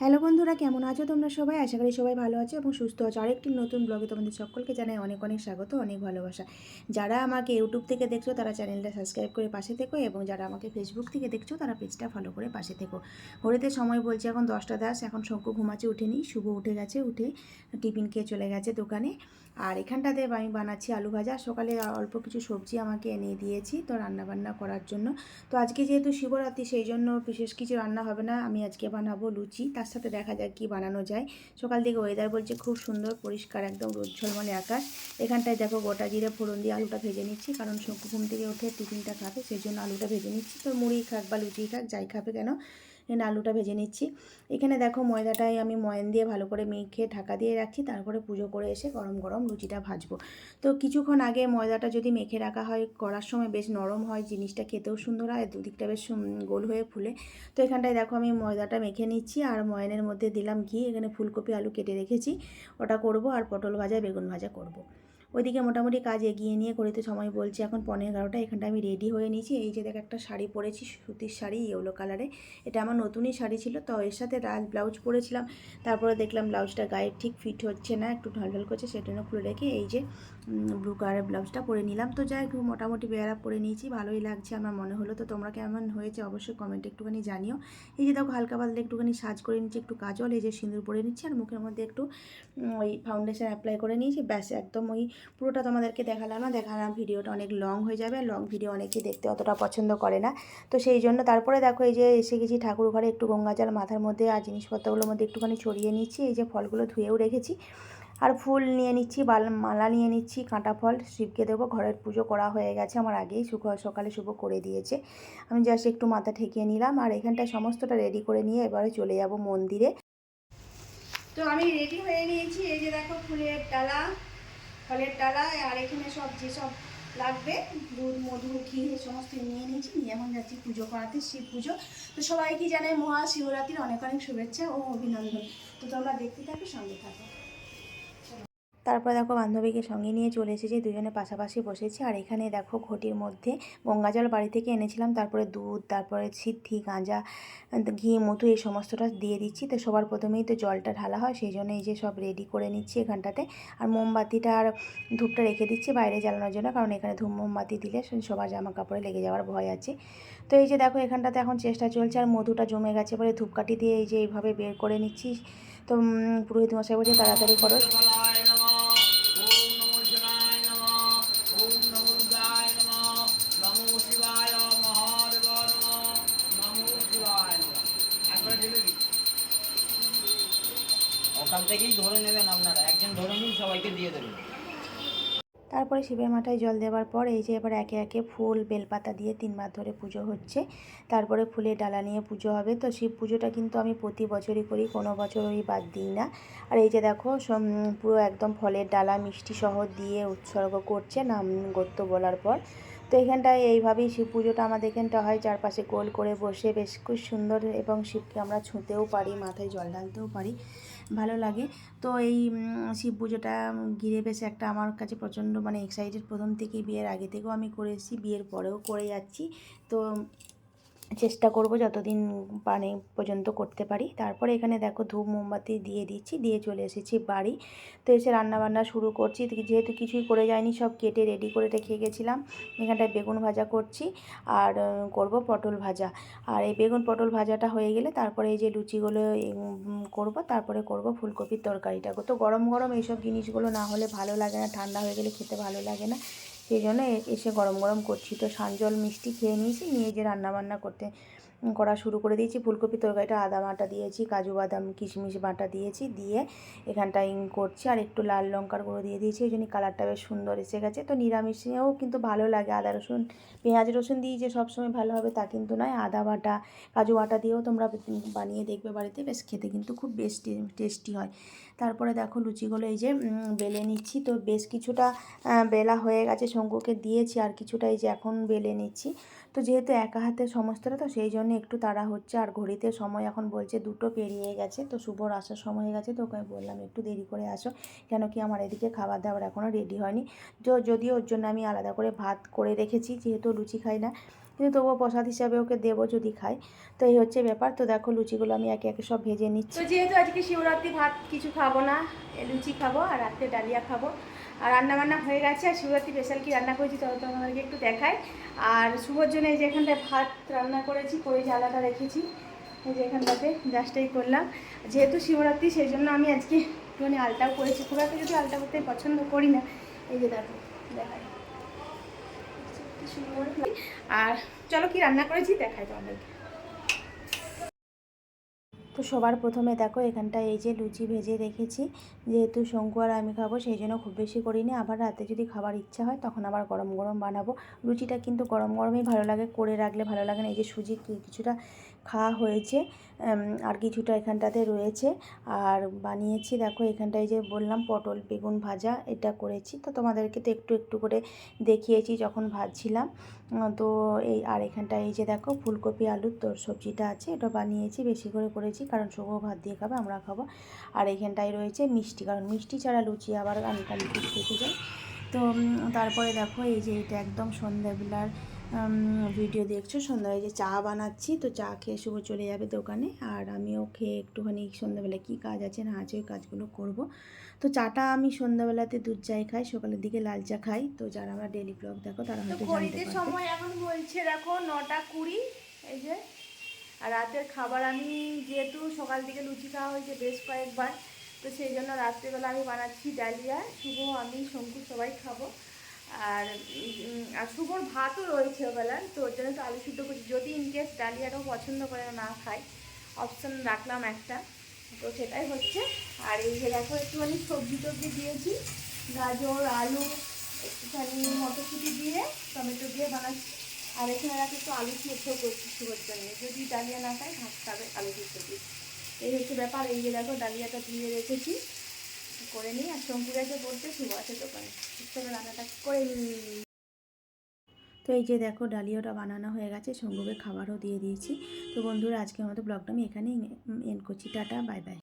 Hello বন্ধুরা, কেমন আছো তোমরা সবাই? আশা করি সবাই ভালো আছো এবং সুস্থ আছো। আরেকটি নতুন ব্লগে তোমাদের সকলকে জানাই অনেক অনেক স্বাগত, অনেক ভালোবাসা। যারা আমাকে ইউটিউব থেকে দেখছ, তারা চ্যানেলটা সাবস্ক্রাইব করে পাশে থেকো এবং যারা আমাকে ফেসবুক থেকে দেখছ, তারা পেজটা ফলো করে পাশে থেকো। ঘড়িতে সময় বলছে এখন দশটা দাস এখন শঙ্কু ঘুমাচ্ছে উঠেনি, শুভ উঠে গেছে, উঠে টিফিন খেয়ে চলে গেছে দোকানে। আর এখানটাতে আমি বানাচ্ছি আলু ভাজা, সকালে অল্প কিছু সবজি আমাকে এনে দিয়েছি তো রান্না বান্না করার জন্য। তো আজকে যেহেতু শিবরাত্রি, সেই জন্য বিশেষ কিছু রান্না হবে না, আমি আজকে বানাবো লুচি, তার সাথে দেখা যাক কি বানানো যায়। সকাল দিকে ওয়েদার বলছে খুব সুন্দর, পরিষ্কার, একদম রোজ্জলমলে আকাশ। এখানটায় দেখো গোটা জিরে ফোড়ন দিয়ে আলুটা ভেজে নিচ্ছি, কারণ শঙ্কু ঘুম থেকে উঠে টিফিনটা খাবে সেই জন্য আলুটা ভেজে নিচ্ছি। তো মুড়ি খাক বা লুচি খাক, যাই খাবে কেন এখানে আলুটা ভেজে নিচ্ছি। এখানে দেখো ময়দাটাই আমি ময়ন দিয়ে ভালো করে মেখে ঢাকা দিয়ে রাখছি, তারপরে পুজো করে এসে গরম গরম লুচিটা ভাজবো। তো কিছুক্ষণ আগে ময়দাটা যদি মেখে রাখা হয়, করার সময় বেশ নরম হয়, জিনিসটা খেতেও সুন্দর হয় দুদিকটা বেশ গোল হয়ে ফুলে। তো এখানটায় দেখো আমি ময়দাটা মেখে নিচ্ছি, আর ময়নের মধ্যে দিলাম ঘি। এখানে ফুলকপি, আলু কেটে রেখেছি, ওটা করব, আর পটল ভাজা, বেগুন ভাজা করব। ওইদিকে মোটামুটি কাজ এগিয়ে নিয়ে করিতে সময় বলছি, এখন পনেরো এগারোটা, এখানটা আমি রেডি হয়ে নিয়েছি। এই যে দেখ একটা শাড়ি পরেছি, সুতির শাড়ি ইয়েলো কালারে এটা আমার নতুনই শাড়ি ছিল, তো এর সাথে রাজ ব্লাউজ পরেছিলাম। তারপরে দেখলাম ব্লাউজটা গায়ে ঠিক ফিট হচ্ছে না, একটু ঢলঢল করছে সেটা খুলে রেখে এই যে ব্লু কালারের ব্লাউজটা পরে নিলাম। তো যাই হোক, মোটামুটি বেয়ারা পরে নিয়েছি, ভালোই লাগছে আমার মনে হলো। তো তোমরা কেমন হয়েছে অবশ্যই কমেন্টে একটুখানি জানিও। এই যে দেখো, হালকা পাতলা একটুখানি সাজ করে নিচ্ছি একটু কাজল, এই যে সিঁদুর পরে নিচ্ছি, আর মুখের মধ্যে একটু ওই ফাউন্ডেশন অ্যাপ্লাই করে নিয়েছি। ব্যাস, একদম ওই পুরোটা তোমাদেরকে দেখালাম না, দেখালাম ভিডিওটা অনেক লং হয়ে যাবে। লং ভিডিও অনেকেই দেখতে অতটা পছন্দ করে না। তো সেই জন্য তারপরে দেখো, এই যে এসে গেছি ঠাকুর ঘরে একটু গঙ্গা জল মাথার মধ্যে আর জিনিসপত্রগুলোর মধ্যে একটুখানি ছড়িয়ে নিচ্ছি। এই যে ফলগুলো ধুয়েও রেখেছি। আর ফুল নিয়ে নিচ্ছি মালা নিয়ে নিচ্ছি, কাঁটা ফল, শিবকে দেবো, ঘরের পুজো করা হয়ে গেছে আমার আগেই সুখ সকালে শুভ করে দিয়েছে। আমি জাস্ট একটু মাথা ঠেকিয়ে নিলাম আর এখানটায় সমস্তটা রেডি করে নিয়ে এবারে চলে যাব মন্দিরে। তো আমি রেডি হয়ে নিয়েছি, এই যে দেখো ফুলের ডালা, ফলের ডালা, আর এখানে সব যেসব লাগবে, দুধ, মধু, ঘি সমস্ত নিয়ে নিয়েছি, নিয়ে এখন যাচ্ছি পুজো করাতে, শিব পুজো। তো সবাই কি জানে মহাশিবরাত্রির অনেক অনেক শুভেচ্ছা ও অভিনন্দন। তো তোমরা দেখতে থাকো, সঙ্গে থাকো। তারপর দেখো বান্ধবীকে সঙ্গে নিয়ে চলে এসেছি, দুজনে পাশাপাশি বসেছি। আর এখানে দেখো ঘটির মধ্যে গঙ্গা জল বাড়ি থেকে এনেছিলাম, তারপরে দুধ, তারপরে সিদ্ধি, গাঁজা, ঘি, মধু এই সমস্তটা দিয়ে দিচ্ছি। তো সবার প্রথমেই তো জলটা ঢালা হয়, সেই জন্য এই যে সব রেডি করে নিচ্ছি এখানটাতে। আর মোমবাতিটা আর ধূপটা রেখে দিচ্ছি বাইরে জ্বালানোর জন্য, কারণ এখানে ধূপ মোমবাতি দিলে সবার জামা কাপড়ে লেগে যাওয়ার ভয় আছে। তো এই যে দেখো এখানটাতে এখন চেষ্টা চলছে, আর মধুটা জমে গেছে বলে ধূপকাঠি দিয়ে এই যে এইভাবে বের করে নিচ্ছি। তো পুরোহিত মশাই বলছে, তাড়াতাড়ি করো। ওখান থেকেই ধরে নেবেন আপনারা। একজন ধরে নিন, সবাইকে দিয়ে দেবেন। তারপরে শিবের মাথায় জল দেওয়ার পর এই যে এবার একে একে ফুল, বেলপাতা দিয়ে তিনবার ধরে পুজো হচ্ছে। তারপরে ফুলের ডালা নিয়ে পুজো হবে। তো শিব পুজোটা কিন্তু আমি প্রতি বছরই করি, কোনো বছর ওই বাদ দিই না। আর এই যে দেখো পুরো একদম ফলের ডালা মিষ্টি সহ দিয়ে উৎসর্গ করছে নাম গত্য বলার পর। তো এখানটায় এইভাবেই শিব পুজোটা আমাদের এখানটা হয়। চারপাশে গোল করে বসে বেশ খুব সুন্দর এবং শিবকে আমরা ছুঁতেও পারি, মাথায় জল ঢালতেও পারি। ভালো লাগে। তো এই শিব পুজোটা ঘিরে বেশ একটা আমার কাছে প্রচণ্ড মানে এক্সাইটেড প্রথম থেকেই বিয়ের আগে থেকেও আমি করে এসেছি, বিয়ের পরেও করে যাচ্ছি। তো চেষ্টা করব যতদিন পানে পর্যন্ত করতে পারি। তারপরে এখানে দেখো ধূপ, মোমবাতি দিয়ে দিচ্ছি, দিয়ে চলে এসেছি বাড়ি। তো এসে রান্নাবান্না শুরু করছি। যেহেতু কিছুই করে যায়নি সব কেটে রেডি করে রেখে গেছিলাম। এখানটায় বেগুন ভাজা করছি আর করব পটল ভাজা। আর এই বেগুন পটল ভাজাটা হয়ে গেলে তারপরে এই যে লুচিগুলো করব, তারপরে করব ফুলকপির তরকারিটা। তো গরম গরম এইসব জিনিসগুলো না হলে ভালো লাগে না, ঠান্ডা হয়ে গেলে খেতে ভালো লাগে না। সেই জন্য এসে গরম গরম করছি। তো সানজল মিষ্টি খেয়ে নিয়েছি, নিয়ে যে রান্নাবান্না করতে করা শুরু করে দিয়েছি। ফুলকপি তরকারিটা আদা বাটা দিয়েছি, কাজু বাদাম, কিশমিশ বাটা দিয়েছি, দিয়ে এখানটায় ইং করছি। আর একটু লাল লঙ্কার গুঁড়ো দিয়ে দিয়েছি ওই জন্য কালারটা বেশ সুন্দর এসে গেছে। তো নিরামিষেও কিন্তু ভালো লাগে। আদা রসুন, পেঁয়াজ রসুন দিয়ে যে সবসময় ভালো হবে তা কিন্তু নয়। আদা বাটা, কাজু বাটা দিয়েও তোমরা বানিয়ে দেখবে বাড়িতে। বেশ খেতে কিন্তু খুব বেশ টেস্টি হয়। তারপরে দেখো লুচিগুলো এই যে বেলে নিচ্ছি। তো বেশ কিছুটা বেলা হয়ে গেছে, শঙ্কুকে দিয়েছি। আর কিছুটা এই যে এখন বেলে নিচ্ছি। তো যেহেতু একা হাতে সমস্তটা, তো সেই জন্য একটু তাড়া হচ্ছে। আর ঘড়িতে সময় এখন বলছে দুটো পেরিয়ে গেছে, তো শুভর আসার সময় হয়ে গেছে, তো ওকে বললাম, একটু দেরি করে আসো, কেন কি আমার এদিকে খাবার দাবার এখনও রেডি হয়নি। তো যদিও ওর জন্য আমি আলাদা করে ভাত করে রেখেছি, যেহেতু লুচি খাই না কিন্তু তবুও প্রসাদ হিসাবে ওকে দেবো যদি খায়। তো এই হচ্ছে ব্যাপার। তো দেখো লুচিগুলো আমি একে একে সব ভেজে নিচ্ছি। তো যেহেতু আজকে শিবরাত্রি, ভাত কিছু খাব না লুচি খাব আর রাত্রে ডালিয়া খাব। আর রান্না বান্না হয়ে গেছে, আর শিবরাত্রি স্পেশাল কি রান্না করেছি তবে তোমাদেরকে একটু দেখাই। আর শুভর জন্য এই যে এখানটায় ভাত রান্না করেছি করে জ্বালাটা রেখেছি। এই যে এখানটাতে জাস্টই করলাম। যেহেতু শিবরাত্রি, সেই জন্য আমি আজকে একটুখানি আলটাও করেছি। খুব একটা যদি আলটা করতে পছন্দ করি না, এই যে দেখো, দেখাই। আর চলো কি রান্না করেছি দেখাই তোমাদেরকে তো সবার প্রথমে দেখো, এখানটায় এই যে লুচি ভেজে রেখেছি। যেহেতু শঙ্কু আর আমি খাব, সেই জন্য খুব বেশি করিনি। আবার রাতে যদি খাবার ইচ্ছা হয়, তখন আবার গরম গরম বানাবো। লুচিটা কিন্তু গরম গরমই ভালো লাগে, করে রাখলে ভালো লাগে না। এই যে সুজি কিছুটা খাওয়া হয়েছে আর কিছুটা এখানটাতে রয়েছে। আর বানিয়েছি, দেখো এখানটায় যে বললাম পটল বেগুন ভাজা, এটা করেছি। তো তোমাদেরকে তো একটু একটু করে দেখিয়েছি যখন ভাজছিলাম। তো এই, আর এখানটায় এই যে দেখো ফুলকপি, আলুর তোর সবজিটা আছে, এটা বানিয়েছি, বেশি করে করেছি, কারণ শুভ ভাত দিয়ে খাবে, আমরা খাব। আর এখানটায় রয়েছে মিষ্টি, কারণ মিষ্টি ছাড়া লুচি আবার আনকালিটি থেকে যায়। তো তারপরে দেখো এই যে এটা একদম সন্ধ্যাবেলার ভিডিও দেখছ। সন্ধ্যায় যে চা বানাচ্ছি তো চা খেয়ে শুভ চলে যাবে দোকানে। আর আমিও খেয়ে একটুখানি সন্ধ্যাবেলায় কি কাজ আছে না আছে ওই কাজগুলো করব। তো চাটা আমি সন্ধ্যাবেলাতে দুধ চাই খাই সকালের দিকে লাল চা খাই। তো যারা আমরা ডেলি ব্লগ দেখো তারা হয়তো জানতে সময় এখন বলছে দেখো নটা কুড়ি এই যে। আর রাতের খাবার আমি যেহেতু সকাল থেকে লুচি খাওয়া হয়েছে বেশ কয়েকবার তো সেই জন্য রাত্রেবেলা আমি বানাচ্ছি ডালিয়া, শুভ, আমি, শঙ্কু সবাই খাব। আর আর শুভর ভাতও রয়েছে ওবেলার তো ওর জন্য তো আলু সিদ্ধ করছি। যদি ইনকেস ডালিয়াটাও পছন্দ করে না খায় অপশান রাখলাম একটা। তো সেটাই হচ্ছে। আর এই যে দেখো, একটুখানি সবজি টবজি দিয়েছি। গাজর, আলু, একটুখানি মটরশুঁটি দিয়ে টমেটো দিয়ে বানাচ্ছি। আর এখানে রাখি একটু আলু সিদ্ধ করছি শুভর জন্য। যদি ডালিয়া না খায়, ভাত খাবে, আলু সিদ্ধ দিয়ে। এই হচ্ছে ব্যাপার, এই যে দেখো ডালিয়াটা ধুয়ে রেখেছি। করে নিই, আর শঙ্কুরাকে পড়তে শুভ আছে দোকানে। চলো রান্নাটা করে নিই। তো এই যে দেখো, ডালিয়াটা বানানো হয়ে গেছে সঙ্গে খাবারও দিয়ে দিয়েছি। তো বন্ধুরা, আজকের মতো ব্লগটা আমি এখানেই এন্ড করছি। Tata, bye bye.